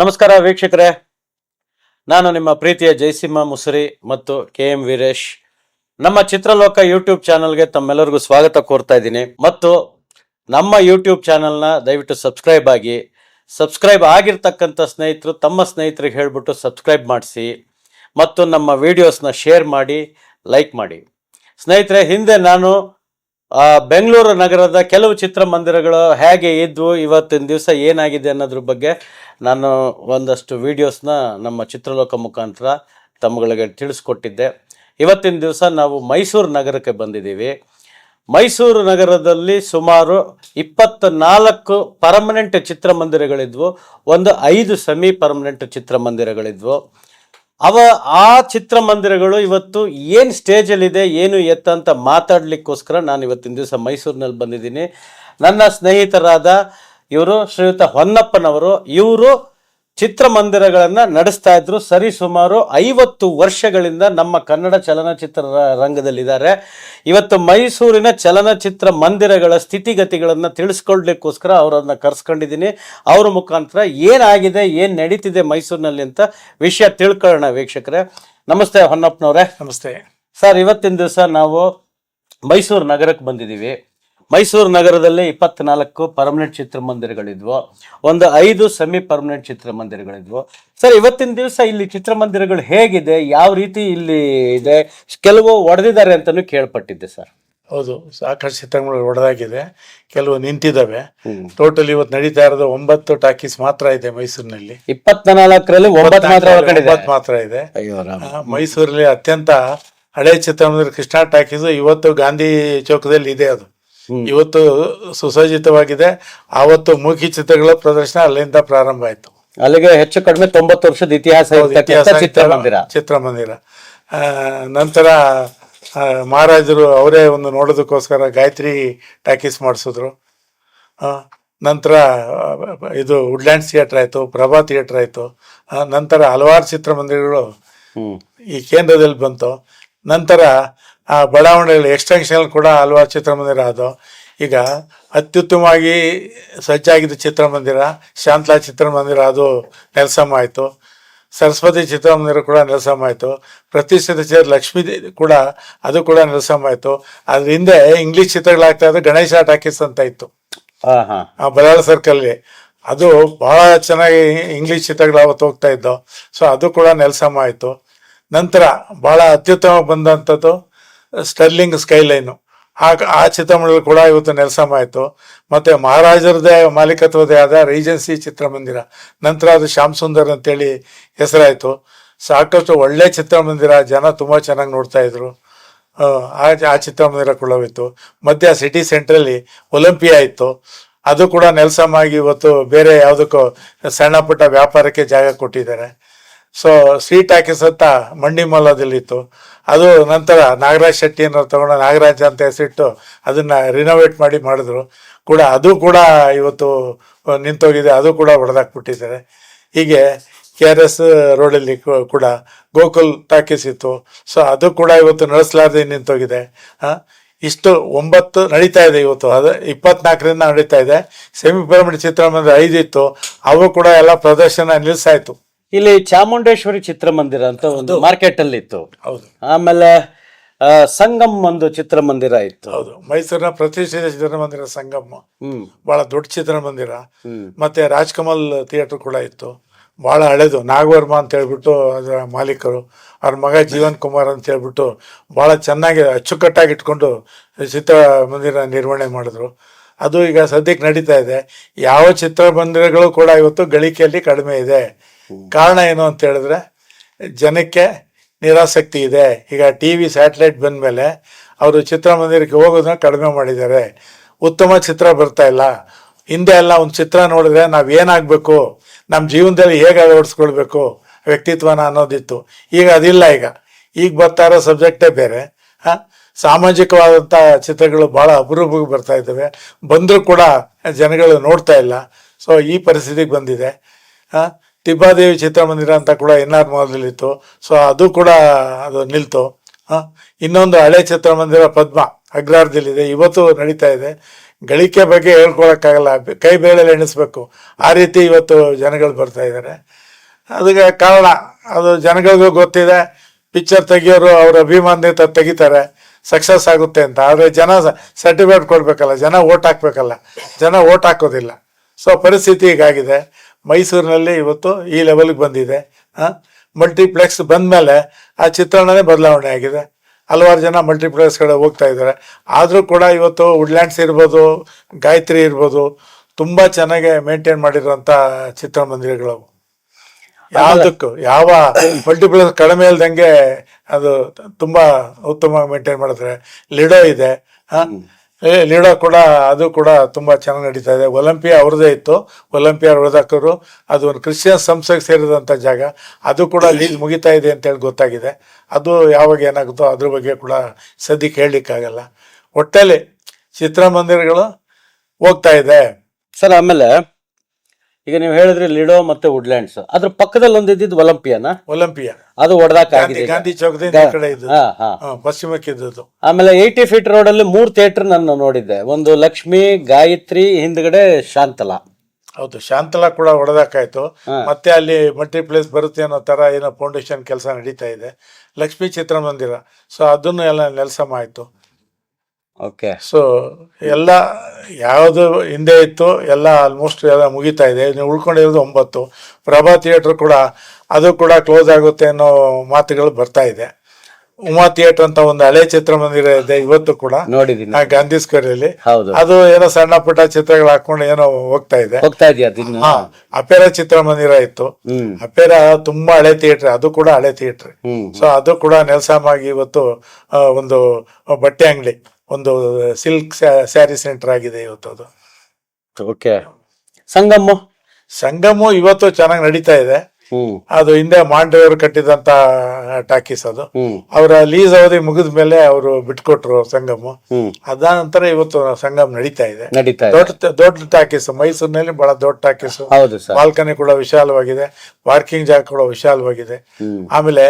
ನಮಸ್ಕಾರ ವೀಕ್ಷಕರೇ. ನಾನು ನಿಮ್ಮ ಪ್ರೀತಿಯ ಜಯಸಿಂಹ ಮುಸರಿ ಮತ್ತು ಕೆ ಎಂ ವೀರೇಶ್. ನಮ್ಮ ಚಿತ್ರಲೋಕ ಯೂಟ್ಯೂಬ್ ಚಾನಲ್ಗೆ ತಮ್ಮೆಲ್ಲರಿಗೂ ಸ್ವಾಗತ ಕೋರ್ತಾ ಇದ್ದೀನಿ. ಮತ್ತು ನಮ್ಮ ಯೂಟ್ಯೂಬ್ ಚಾನಲ್ನ ದಯವಿಟ್ಟು ಸಬ್ಸ್ಕ್ರೈಬ್ ಆಗಿ ಸಬ್ಸ್ಕ್ರೈಬ್ ಆಗಿರ್ತಕ್ಕಂಥ ಸ್ನೇಹಿತರು ತಮ್ಮ ಸ್ನೇಹಿತರಿಗೆ ಹೇಳ್ಬಿಟ್ಟು ಸಬ್ಸ್ಕ್ರೈಬ್ ಮಾಡಿಸಿ ಮತ್ತು ನಮ್ಮ ವಿಡಿಯೋಸ್ನ ಶೇರ್ ಮಾಡಿ ಲೈಕ್ ಮಾಡಿ. ಸ್ನೇಹಿತರೆ, ಹಿಂದೆ ನಾನು ಬೆಂಗಳೂರು ನಗರದ ಕೆಲವು ಚಿತ್ರಮಂದಿರಗಳು ಹೇಗೆ ಇದ್ವು, ಇವತ್ತಿನ ದಿವಸ ಏನಾಗಿದೆ ಅನ್ನೋದ್ರ ಬಗ್ಗೆ ನಾನು ಒಂದಷ್ಟು ವಿಡಿಯೋಸ್ನ ನಮ್ಮ ಚಿತ್ರಲೋಕ ಮುಖಾಂತರ ತಮ್ಮಗಳಿಗೆ ತಿಳಿಸ್ಕೊಟ್ಟಿದ್ದೆ. ಇವತ್ತಿನ ದಿವಸ ನಾವು ಮೈಸೂರು ನಗರಕ್ಕೆ ಬಂದಿದ್ದೀವಿ. ಮೈಸೂರು ನಗರದಲ್ಲಿ ಸುಮಾರು ಇಪ್ಪತ್ತ ನಾಲ್ಕು ಪರ್ಮನೆಂಟ್ ಚಿತ್ರಮಂದಿರಗಳಿದ್ವು. ಒಂದು ಐದು ಸೆಮಿ ಪರ್ಮನೆಂಟ್ ಚಿತ್ರಮಂದಿರಗಳಿದ್ವು. ಅವ ಆ ಚಿತ್ರಮಂದಿರಗಳು ಇವತ್ತು ಏನು ಸ್ಟೇಜಲ್ಲಿದೆ ಏನು ಎತ್ತ ಅಂತ ಮಾತಾಡಲಿಕ್ಕೋಸ್ಕರ ನಾನು ಇವತ್ತಿನ ದಿವಸ ಮೈಸೂರಿನಲ್ಲಿ ಬಂದಿದ್ದೀನಿ. ನನ್ನ ಸ್ನೇಹಿತರಾದ ಇವರು ಶ್ರೀಯುತ ಹೊನ್ನಪ್ಪನವರು, ಇವರು ಚಿತ್ರಮಂದಿರಗಳನ್ನು ನಡೆಸ್ತಾ ಇದ್ರು. ಸರಿ ಸುಮಾರು ಐವತ್ತು ವರ್ಷಗಳಿಂದ ನಮ್ಮ ಕನ್ನಡ ಚಲನಚಿತ್ರ ರಂಗದಲ್ಲಿದ್ದಾರೆ. ಇವತ್ತು ಮೈಸೂರಿನ ಚಲನಚಿತ್ರ ಮಂದಿರಗಳ ಸ್ಥಿತಿಗತಿಗಳನ್ನು ತಿಳಿಸ್ಕೊಳ್ಲಿಕ್ಕೋಸ್ಕರ ಅವರನ್ನು ಕರ್ಸ್ಕೊಂಡಿದ್ದೀನಿ. ಅವ್ರ ಮುಖಾಂತರ ಏನಾಗಿದೆ ಏನು ನಡೀತಿದೆ ಮೈಸೂರಿನಲ್ಲಿ ಅಂತ ವಿಷಯ ತಿಳ್ಕೊಳ್ಳೋಣ ವೀಕ್ಷಕರೇ. ನಮಸ್ತೆ ಹೊನ್ನಪ್ಪನವ್ರೆ. ನಮಸ್ತೆ. ಸರ್ ಇವತ್ತಿನ ದಿವಸ ನಾವು ಮೈಸೂರು ನಗರಕ್ಕೆ ಬಂದಿದ್ದೀವಿ. ಮೈಸೂರು ನಗರದಲ್ಲಿ ಇಪ್ಪತ್ನಾಲ್ಕು ಪರ್ಮನೆಂಟ್ ಚಿತ್ರಮಂದಿರಗಳಿದ್ವು ಒಂದು ಐದು ಸೆಮಿ ಪರ್ಮನೆಂಟ್ ಚಿತ್ರಮಂದಿರಗಳಿದ್ವು ಸರ್ ಇವತ್ತಿನ ದಿವಸ ಇಲ್ಲಿ ಚಿತ್ರಮಂದಿರಗಳು ಹೇಗಿದೆ? ಯಾವ ರೀತಿ ಇಲ್ಲಿ ಇದೆ? ಕೆಲವು ಒಡೆದಿದ್ದಾರೆ ಅಂತಲೂ ಕೇಳ್ಪಟ್ಟಿದ್ದೆ ಸರ್. ಹೌದು ಸಾಕಷ್ಟು ಚಿತ್ರಗಳು ಒಡೆದಾಗಿದೆ. ಕೆಲವು ನಿಂತಿದ್ದಾವೆ. ಟೋಟಲ್ ಇವತ್ತು ನಡೀತಾ ಇರೋದು ಒಂಬತ್ತು ಟಾಕೀಸ್ ಮಾತ್ರ ಇದೆ ಮೈಸೂರಿನಲ್ಲಿ. ಇಪ್ಪತ್ನಾಲ್ಕರಲ್ಲಿ ಒಂಬತ್ತು ಮಾತ್ರ ಇದೆ. ಮೈಸೂರಲ್ಲಿ ಅತ್ಯಂತ ಹಳೆ ಚಿತ್ರಮಂದಿರ ಕೃಷ್ಣ ಟಾಕೀಸ್ ಇವತ್ತು ಗಾಂಧಿ ಚೌಕದಲ್ಲಿ ಇದೆ ಅದು. ಇವತ್ತು ಸುಸಜ್ಜಿತವಾಗಿದೆ. ಆವತ್ತು ಮೂಕಿ ಚಿತ್ರಗಳ ಪ್ರದರ್ಶನ ಅಲ್ಲಿಂದ ಪ್ರಾರಂಭ ಆಯ್ತು. ಅಲ್ಲಿಗೆ ಹೆಚ್ಚು ಕಡಿಮೆ ತೊಂಬತ್ತು ವರ್ಷದ ಇತಿಹಾಸ ಚಿತ್ರಮಂದಿರ. ಚಿತ್ರಮಂದಿರ. ನಂತರ ಮಹಾರಾಜರು ಅವರೇ ಒಂದು ನೋಡೋದಕ್ಕೋಸ್ಕರ ಗಾಯತ್ರಿ ಟಾಕೀಸ್ ಮಾಡಿಸಿದ್ರು. ನಂತರ ಇದು ವುಡ್ಲ್ಯಾಂಡ್ಸ್ ಥಿಯೇಟರ್ ಆಯಿತು ಪ್ರಭಾ ಥಿಯೇಟರ್ ಆಯಿತು. ನಂತರ ಹಲವಾರು ಚಿತ್ರಮಂದಿರಗಳು ಈ ಕೇಂದ್ರದಲ್ಲಿ ಬಂತು. ನಂತರ ಆ ಬಡಾವಣೆಯಲ್ಲಿ ಎಕ್ಸ್ಟೆನ್ಷನ್ ಕೂಡ ಹಲವಾರು ಚಿತ್ರಮಂದಿರ ಅದು. ಈಗ ಅತ್ಯುತ್ತಮವಾಗಿ ಸಜ್ಜಾಗಿದ್ದ ಚಿತ್ರಮಂದಿರ ಶಾಂತಲಾ ಚಿತ್ರಮಂದಿರ ಅದು ನೆಲಸಮ ಆಯಿತು. ಸರಸ್ವತಿ ಚಿತ್ರಮಂದಿರ ಕೂಡ ನೆಲಸಮ ಆಯಿತು. ಪ್ರತಿಷ್ಠಿತ ಚಿತ್ರ ಲಕ್ಷ್ಮೀ ಕೂಡ ಅದು ಕೂಡ ನೆಲಸಮ ಆಯಿತು. ಅದ್ರ ಹಿಂದೆ ಇಂಗ್ಲೀಷ್ ಚಿತ್ರಗಳಾಗ್ತಾ ಇದ್ದು ಗಣೇಶ ಟಾಕೀಸ್ ಅಂತ ಇತ್ತು. ಆ ಬಲಾಳ ಸರ್ಕಲ್ಲಿ ಅದು ಬಹಳ ಚೆನ್ನಾಗಿ ಇಂಗ್ಲಿಷ್ ಚಿತ್ರಗಳು ಅವತ್ತು ಹೋಗ್ತಾ ಇದ್ದವು. ಸೊ ಅದು ಕೂಡ ನೆಲಸಮ ಆಯಿತು. ನಂತರ ಬಹಳ ಅತ್ಯುತ್ತಮ ಬಂದಂಥದ್ದು ಸ್ಟರ್ಲಿಂಗ್ ಸ್ಕೈಲೈನು. ಆ ಆ ಚಿತ್ರಮಂದಿರ ಕೂಡ ಇವತ್ತು ನೆಲಸಮ ಆಯಿತು. ಮತ್ತು ಮಹಾರಾಜರದೇ ಮಾಲೀಕತ್ವದೇ ಆದ ರೀಜೆನ್ಸಿ ಚಿತ್ರಮಂದಿರ. ನಂತರ ಅದು ಶ್ಯಾಮ್ ಸುಂದರ್ ಅಂತೇಳಿ ಹೆಸರಾಯಿತು. ಸಾಕಷ್ಟು ಒಳ್ಳೆ ಚಿತ್ರಮಂದಿರ ಜನ ತುಂಬ ಚೆನ್ನಾಗಿ ನೋಡ್ತಾ ಇದ್ರು. ಆ, ಆ ಚಿತ್ರಮಂದಿರ ಹೋಯಿತು ಮಧ್ಯ ಸಿಟಿ ಸೆಂಟ್ರಲ್ಲಿ ಒಲಿಂಪಿಯಾ ಇತ್ತು. ಅದು ಕೂಡ ನೆಲಸಮ ಆಗಿ ಇವತ್ತು ಬೇರೆ ಯಾವುದಕ್ಕೂ ಸಣ್ಣ ಪುಟ್ಟ ವ್ಯಾಪಾರಕ್ಕೆ ಜಾಗ ಕೊಟ್ಟಿದ್ದಾರೆ. ಸೊ ಸೀಟ್ ಟಾಕೀಸ್ ಅಂತ ಮಂಡಿ ಮೊಲದಲ್ಲಿತ್ತು ಅದು ನಂತರ ನಾಗರಾಜ್ ಶೆಟ್ಟಿ ಅನ್ನೋರು ತಗೊಂಡು ನಾಗರಾಜ್ ಅಂತ ಹೆಸರಿಟ್ಟು ಅದನ್ನ ರಿನೋವೇಟ್ ಮಾಡಿ ಮಾಡಿದ್ರು. ಕೂಡ ಅದು ಕೂಡ ಇವತ್ತು ನಿಂತೋಗಿದೆ, ಅದು ಕೂಡ ಹೊಡೆದಾಕ್ಬಿಟ್ಟಿದ್ದಾರೆ ಹೀಗೆ ಕೆ ಆರ್ ಎಸ್ ರೋಡಲ್ಲಿ ಕೂಡ ಗೋಕುಲ್ ಟಾಕೀಸ್ ಇತ್ತು ಸೊ ಅದು ಕೂಡ ಇವತ್ತು ನಡೆಸಲಾರದೆ ನಿಂತೋಗಿದೆ. ಇಷ್ಟು ಒಂಬತ್ತು ನಡೀತಾ ಇದೆ ಇವತ್ತು. ಅದು ಇಪ್ಪತ್ನಾಲ್ಕರಿಂದ ನಡೀತಾ ಇದೆ. ಸೆಮಿ ಪಿರಮಿಡ್ ಚಿತ್ರಮಂದಿರ ಇತ್ತು. ಅವು ಕೂಡ ಎಲ್ಲ ಪ್ರದರ್ಶನ ನಿಲ್ಸಾಯ್ತು. ಇಲ್ಲಿ ಚಾಮುಂಡೇಶ್ವರಿ ಚಿತ್ರಮಂದಿರ ಅಂತ ಒಂದು ಮಾರ್ಕೆಟ್ ಅಲ್ಲಿ ಇತ್ತು ಹೌದು. ಆಮೇಲೆ ಸಂಗಮ್ ಒಂದು ಚಿತ್ರಮಂದಿರ ಇತ್ತು. ಹೌದು. ಮೈಸೂರಿನ ಪ್ರತಿಷ್ಠಿತ ಚಿತ್ರಮಂದಿರ ಸಂಗಮ್. ಬಹಳ ದೊಡ್ಡ ಚಿತ್ರಮಂದಿರ. ಮತ್ತೆ ರಾಜ್ಕಮಲ್ ಥಿಯೇಟರ್ ಕೂಡ ಇತ್ತು. ಬಹಳ ಹಳೆದು. ನಾಗವರ್ಮ ಅಂತ ಹೇಳ್ಬಿಟ್ಟು ಅದರ ಮಾಲೀಕರು. ಅವ್ರ ಮಗ ಜೀವನ್ ಕುಮಾರ್ ಅಂತ ಹೇಳ್ಬಿಟ್ಟು ಬಹಳ ಚೆನ್ನಾಗಿ ಅಚ್ಚುಕಟ್ಟಾಗಿ ಇಟ್ಕೊಂಡು ಚಿತ್ರಮಂದಿರ ನಿರ್ವಹಣೆ ಮಾಡಿದ್ರು. ಅದು ಈಗ ಸದ್ಯಕ್ಕೆ ನಡೀತಾ ಇದೆ. ಯಾವ ಚಿತ್ರಮಂದಿರಗಳು ಕೂಡ ಇವತ್ತು ಗಳಿಕೆಯಲ್ಲಿ ಕಡಿಮೆ ಇದೆ. ಕಾರಣ ಏನು ಅಂತ ಹೇಳಿದ್ರೆ, ಜನಕ್ಕೆ ನಿರಾಸಕ್ತಿ ಇದೆ. ಈಗ ಟಿ ವಿ ಸ್ಯಾಟಲೈಟ್ ಬಂದಮೇಲೆ ಅವರು ಚಿತ್ರಮಂದಿರಕ್ಕೆ ಹೋಗೋದನ್ನ ಕಡಿಮೆ ಮಾಡಿದ್ದಾರೆ. ಉತ್ತಮ ಚಿತ್ರ ಬರ್ತಾ ಇಲ್ಲ. ಹಿಂದೆ ಎಲ್ಲ ಒಂದು ಚಿತ್ರ ನೋಡಿದ್ರೆ ನಾವು ಏನಾಗಬೇಕು? ನಮ್ಮ ಜೀವನದಲ್ಲಿ ಹೇಗೆ ಅಳವಡಿಸ್ಕೊಳ್ಬೇಕು ವ್ಯಕ್ತಿತ್ವನ ಅನ್ನೋದಿತ್ತು. ಈಗ ಅದಿಲ್ಲ ಈಗ. ಈಗ ಬರ್ತಾ ಇರೋ ಸಬ್ಜೆಕ್ಟೇ ಬೇರೆ. ಹಾಂ? ಸಾಮಾಜಿಕವಾದಂಥ ಚಿತ್ರಗಳು ಭಾಳ ಅಪರೂಪಕ್ಕೆ ಬರ್ತಾ ಇದ್ದಾವೆ. ಬಂದರೂ ಕೂಡ ಜನಗಳು ನೋಡ್ತಾ ಇಲ್ಲ. ಸೊ ಈ ಪರಿಸ್ಥಿತಿಗೆ ಬಂದಿದೆ. ಹಾ? ತಿಬ್ಬಾದೇವಿ ಚಿತ್ರಮಂದಿರ ಅಂತ ಕೂಡ ಎನ್ ಆರ್ ಮಾಲ್ದಲ್ಲಿತ್ತು. ಸೊ ಅದು ಕೂಡ ಅದು ನಿಲ್ತು. ಇನ್ನೊಂದು ಹಳೆ ಚಿತ್ರಮಂದಿರ ಪದ್ಮ ಅಗ್ರಾರದಲ್ಲಿದೆ ಇವತ್ತು ನಡೀತಾ ಇದೆ. ಗಳಿಕೆ ಬಗ್ಗೆ ಹೇಳ್ಕೊಳಕ್ಕಾಗಲ್ಲ. ಕೈ ಬೇಳೆಲ್ಲಿ ಎಣಿಸ್ಬೇಕು. ಆ ರೀತಿ ಇವತ್ತು ಜನಗಳು ಬರ್ತಾ ಇದ್ದಾರೆ. ಅದಕ್ಕೆ ಕಾರಣ, ಅದು ಜನಗಳಿಗೂ ಗೊತ್ತಿದೆ. ಪಿಕ್ಚರ್ ತೆಗಿಯೋರು ಅವ್ರ ಅಭಿಮಾನಿತ ತೆಗಿತಾರೆ. ಸಕ್ಸಸ್ ಆಗುತ್ತೆ ಅಂತ. ಆದರೆ ಜನ ಸರ್ಟಿಫಿಕೇಟ್ ಕೊಡಬೇಕಲ್ಲ. ಜನ ಓಟ್ ಹಾಕ್ಬೇಕಲ್ಲ. ಜನ ಓಟ್ ಹಾಕೋದಿಲ್ಲ. ಸೊ ಪರಿಸ್ಥಿತಿ ಹೀಗಾಗಿದೆ. ಮೈಸೂರಿನಲ್ಲಿ ಇವತ್ತು ಈ ಲೆವೆಲ್ಗೆ ಬಂದಿದೆ. ಮಲ್ಟಿಪ್ಲೆಕ್ಸ್ ಬಂದ ಮೇಲೆ ಆ ಚಿತ್ರಣನೇ ಬದಲಾವಣೆ ಆಗಿದೆ. ಹಲವಾರು ಜನ ಮಲ್ಟಿಪ್ಲೆಕ್ಸ್ ಕಡೆ ಹೋಗ್ತಾ ಇದ್ದಾರೆ. ಆದರೂ ಕೂಡ ಇವತ್ತು ವುಡ್ಲ್ಯಾಂಡ್ಸ್ ಇರ್ಬೋದು ಗಾಯತ್ರಿ ಇರ್ಬೋದು ತುಂಬ ಚೆನ್ನಾಗಿ ಮೇಂಟೈನ್ ಮಾಡಿರುವಂಥ ಚಿತ್ರಮಂದಿರಗಳು ಯಾವುದಕ್ಕೂ ಯಾವ ಮಲ್ಟಿಪ್ಲೆಕ್ಸ್ ಕಡಿಮೆ ಇಲ್ದಂಗೆ ಅದು ತುಂಬಾ ಉತ್ತಮವಾಗಿ ಮೇಂಟೈನ್ ಮಾಡಿದ್ರೆ ಲಿಡೋ ಇದೆ. ಆ, ಏ, ಲಿಡೋ ಕೂಡ ಅದು ಕೂಡ ತುಂಬ ಚೆನ್ನಾಗಿ ನಡೀತಾ ಇದೆ. ಒಲಂಪಿಯಾ ಅವ್ರದ್ದೇ ಇತ್ತು. ಒಲಂಪಿಯಾ ಉಳಿದಾಕರು ಅದು ಒಂದು ಕ್ರಿಶ್ಚಿಯನ್ ಸಂಸ್ಥೆಗೆ ಸೇರಿದಂಥ ಜಾಗ. ಅದು ಕೂಡ ಲೀಸ್ ಮುಗಿತಾ ಇದೆ ಅಂತೇಳಿ ಗೊತ್ತಾಗಿದೆ. ಅದು ಯಾವಾಗ ಏನಾಗುತ್ತೋ ಅದ್ರ ಬಗ್ಗೆ ಕೂಡ ಸದ್ಯಕ್ಕೆ ಹೇಳಲಿಕ್ಕಾಗಲ್ಲ. ಒಟ್ಟಲ್ಲಿ ಚಿತ್ರಮಂದಿರಗಳು ಹೋಗ್ತಾ ಇದೆ. ಸರ್ ಆಮೇಲೆ ಈಗ ನೀವು ಹೇಳಿದ್ರೆ ಲಿಡೋ ಮತ್ತೆ ವುಡ್ಲ್ಯಾಂಡ್ಸ್ ಅದ್ರ ಪಕ್ಕದಲ್ಲಿ ಒಂದು ಇದ್ದಿದ್ದು ಒಲಂಪಿಯಾನ ಒಲಂಪಿಯಾ ಅದು ಹೊಡೆದಾಕ ಗಾಂಧಿ ಚೌಕ್. ಗಾಂಧಿ ಚೌಕದಿಂದ ಈ ಕಡೆ ಹಾ, ಪಶ್ಚಿಮಕ್ಕೆ ಇದ್ದದ್ದು ಆಮೇಲೆ ಏಯ್ಟಿ ಫೀಟ್ ರೋಡ್ ಅಲ್ಲಿ ಮೂರ್ ಥಿಯೇಟರ್ ನಾನು ನೋಡಿದ್ದೆ. ಒಂದು ಲಕ್ಷ್ಮಿ ಗಾಯತ್ರಿ ಹಿಂದ್ಗಡೆ ಶಾಂತಲಾ. ಹೌದು ಶಾಂತಲಾ ಕೂಡ ಹೊಡೆದಾಕಾಯ್ತು ಮತ್ತೆ ಅಲ್ಲಿ ಮಲ್ಟಿಪ್ಲೇಸ್ ಬರುತ್ತೆ ಅನ್ನೋ ತರ ಏನೋ ಫೌಂಡೇಶನ್ ಕೆಲಸ ನಡೀತಾ ಇದೆ. ಲಕ್ಷ್ಮಿ ಚಿತ್ರಮಂದಿರ. ಸೊ ಅದನ್ನು ಎಲ್ಲ ನೆಲಸಮ ಆಯ್ತು. ಓಕೆ ಸೊ ಎಲ್ಲ ಯಾವುದು ಹಿಂದೆ ಇತ್ತು ಎಲ್ಲ ಆಲ್ಮೋಸ್ಟ್ ಎಲ್ಲ ಮುಗಿತಾ ಇದೆ. ನೀವು ಉಳ್ಕೊಂಡಿರೋದು ಒಂಬತ್ತು. ಪ್ರಭಾ ಥಿಯೇಟರ್ ಕೂಡ ಅದು ಕೂಡ ಕ್ಲೋಸ್ ಆಗುತ್ತೆ ಅನ್ನೋ ಮಾತುಗಳು ಬರ್ತಾ ಇದೆ. ಉಮಾ ಥಿಯೇಟರ್ ಅಂತ ಒಂದು ಹಳೆ ಚಿತ್ರಮಂದಿರ ಇದೆ ಇವತ್ತು ಕೂಡ. ನೋಡಿದೀನಿ ಗಾಂಧಿ ಸ್ಕ್ವೇರ್ ಅಲ್ಲಿ. ಅದು ಏನೋ ಸಣ್ಣ ಪುಟ್ಟ ಚಿತ್ರಗಳು ಹಾಕೊಂಡು ಏನೋ ಹೋಗ್ತಾ ಇದೆ. ಹಾ ಅಪೇರ ಚಿತ್ರಮಂದಿರ ಇತ್ತು. ಅಪೇರಾ ತುಂಬಾ ಹಳೆ ಥಿಯೇಟರ್ ಅದು ಕೂಡ ಹಳೆ ಥಿಯೇಟರ್ ಸೊ ಅದು ಕೂಡ ನೆಲಸಾಮಾಗಿ ಇವತ್ತು ಒಂದು ಬಟ್ಟೆ ಅಂಗಡಿ. ಒಂದು ಸಿಲ್ಕ್ ಸ್ಯಾರಿ ಸೆಂಟರ್ ಆಗಿದೆ ಇವತ್ತು ಅದು. ಓಕೆ ಸಂಗಮ ಸಂಗಮು ಇವತ್ತು ಚೆನ್ನಾಗಿ ನಡೀತಾ ಇದೆ. ಅದು ಹಿಂದೆ ಮಾಂಡ್ರೆಯವರು ಕಟ್ಟಿದಂತ ಟಾಕೀಸ್ ಅದು. ಅವರ ಲೀಸ್ ಅವಧಿ ಮುಗಿದ ಮೇಲೆ ಅವರು ಬಿಟ್ಕೊಟ್ರು ಸಂಗಮ ಅದ ನಂತರ ಇವತ್ತು ಸಂಗಮ್ ನಡೀತಾ ಇದೆ. ದೊಡ್ಡ ದೊಡ್ಡ ಟಾಕೀಸ್. ಮೈಸೂರಿನಲ್ಲಿ ಬಹಳ ದೊಡ್ಡ ಟಾಕೀಸ್. ಬಾಲ್ಕನಿ ಕೂಡ ವಿಶಾಲವಾಗಿದೆ. ಪಾರ್ಕಿಂಗ್ ಜಾಗ ಕೂಡ ವಿಶಾಲವಾಗಿದೆ. ಆಮೇಲೆ